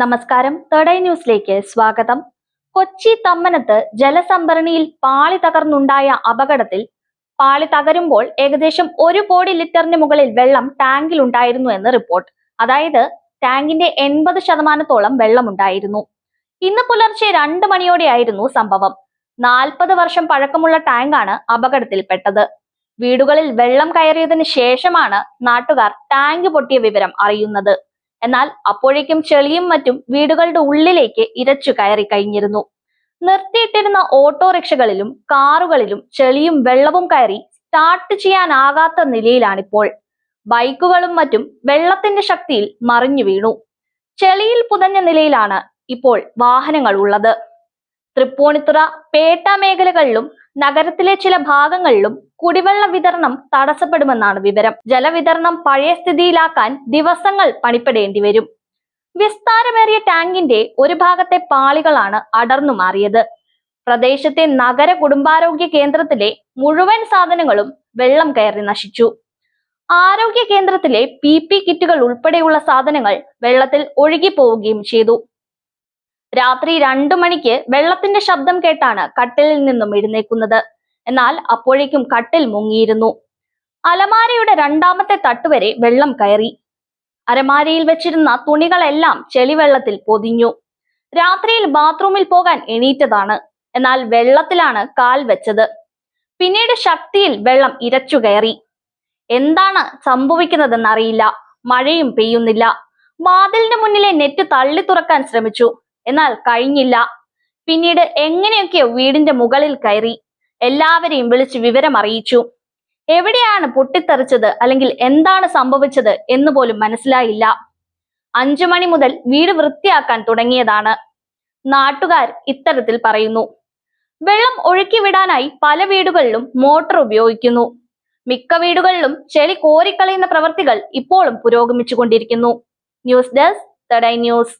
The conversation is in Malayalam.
നമസ്കാരം. തേർഡ് ഐ ന്യൂസിലേക്ക് സ്വാഗതം. കൊച്ചി തമ്മനത്ത് ജലസംഭരണിയിൽ പാളി തകർന്നുണ്ടായ അപകടത്തിൽ പാളി തകരുമ്പോൾ ഏകദേശം ഒരു കോടി ലിറ്ററിന് മുകളിൽ വെള്ളം ടാങ്കിൽ ഉണ്ടായിരുന്നു എന്ന് റിപ്പോർട്ട്. അതായത് ടാങ്കിന്റെ എൺപത് ശതമാനത്തോളം വെള്ളമുണ്ടായിരുന്നു. ഇന്ന് പുലർച്ചെ രണ്ട് മണിയോടെയായിരുന്നു സംഭവം. നാൽപ്പത് വർഷം പഴക്കമുള്ള ടാങ്കാണ് അപകടത്തിൽപ്പെട്ടത്. വീടുകളിൽ വെള്ളം കയറിയതിന് ശേഷമാണ് നാട്ടുകാർ ടാങ്ക് പൊട്ടിയ വിവരം അറിയുന്നത്. എന്നാൽ അപ്പോഴേക്കും ചെളിയും മറ്റും വീടുകളുടെ ഉള്ളിലേക്ക് ഇരച്ചു കയറി കഴിഞ്ഞിരുന്നു. നിർത്തിയിട്ടിരുന്ന ഓട്ടോറിക്ഷകളിലും കാറുകളിലും ചെളിയും വെള്ളവും കയറി സ്റ്റാർട്ട് ചെയ്യാനാകാത്ത നിലയിലാണിപ്പോൾ. ബൈക്കുകളും മറ്റും വെള്ളത്തിന്റെ ശക്തിയിൽ മറിഞ്ഞു വീണു. ചെളിയിൽ പുതഞ്ഞ നിലയിലാണ് ഇപ്പോൾ വാഹനങ്ങൾ ഉള്ളത്. തൃപ്പൂണിത്തുറ പേട്ട മേഖലകളിലും നഗരത്തിലെ ചില ഭാഗങ്ങളിലും കുടിവെള്ള വിതരണം തടസ്സപ്പെടുമെന്നാണ് വിവരം. ജലവിതരണം പഴയ സ്ഥിതിയിലാക്കാൻ ദിവസങ്ങൾ പണിപ്പെടേണ്ടി വരും. വിസ്താരമേറിയ ടാങ്കിന്റെ ഒരു ഭാഗത്തെ പാളികളാണ് അടർന്നു മാറിയത്. പ്രദേശത്തെ നഗര കുടുംബാരോഗ്യ കേന്ദ്രത്തിലെ മുഴുവൻ സാധനങ്ങളും വെള്ളം കയറി നശിച്ചു. ആരോഗ്യ കേന്ദ്രത്തിലെ പി പി കിറ്റുകൾ ഉൾപ്പെടെയുള്ള സാധനങ്ങൾ വെള്ളത്തിൽ ഒഴുകി പോവുകയും ചെയ്തു. രാത്രി രണ്ടു മണിക്ക് വെള്ളത്തിന്റെ ശബ്ദം കേട്ടാണ് കട്ടിലിൽ നിന്നും എഴുന്നേക്കുന്നത് എന്നാൽ അപ്പോഴേക്കും കട്ടിൽ മുങ്ങിയിരുന്നു. അലമാരയുടെ രണ്ടാമത്തെ തട്ടുവരെ വെള്ളം കയറി. അരമാരയിൽ വെച്ചിരുന്ന തുണികളെല്ലാം ചെളിവെള്ളത്തിൽ പൊതിഞ്ഞു. രാത്രിയിൽ ബാത്റൂമിൽ പോകാൻ എണീറ്റതാണ്. എന്നാൽ വെള്ളത്തിലാണ് കാൽ വെച്ചത്. പിന്നീട് ശക്തിയിൽ വെള്ളം ഇരച്ചു കയറി. എന്താണ് സംഭവിക്കുന്നതെന്നറിയില്ല. മഴയും പെയ്യുന്നില്ല. വാതിലിന് മുന്നിലെ നെറ്റ് തള്ളി തുറക്കാൻ ശ്രമിച്ചു. എന്നാൽ കഴിഞ്ഞില്ല. പിന്നീട് എങ്ങനെയൊക്കെയോ വീടിന്റെ മുകളിൽ കയറി എല്ലാവരെയും വിളിച്ച് വിവരം അറിയിച്ചു എവിടെയാണ് പൊട്ടിത്തെറിച്ചത് അല്ലെങ്കിൽ എന്താണ് സംഭവിച്ചത് എന്ന് പോലും മനസ്സിലായില്ല. അഞ്ചു മണി മുതൽ വീട് വൃത്തിയാക്കാൻ തുടങ്ങിയതാണ്. നാട്ടുകാർ ഇത്തരത്തിൽ പറയുന്നു. വെള്ളം ഒഴുക്കി വിടാനായി പല വീടുകളിലും മോട്ടോർ ഉപയോഗിക്കുന്നു. മിക്ക വീടുകളിലും ചെളി കോരിക്കളയുന്ന പ്രവൃത്തികൾ ഇപ്പോഴും പുരോഗമിച്ചുകൊണ്ടിരിക്കുന്നു. News desk Thadai news.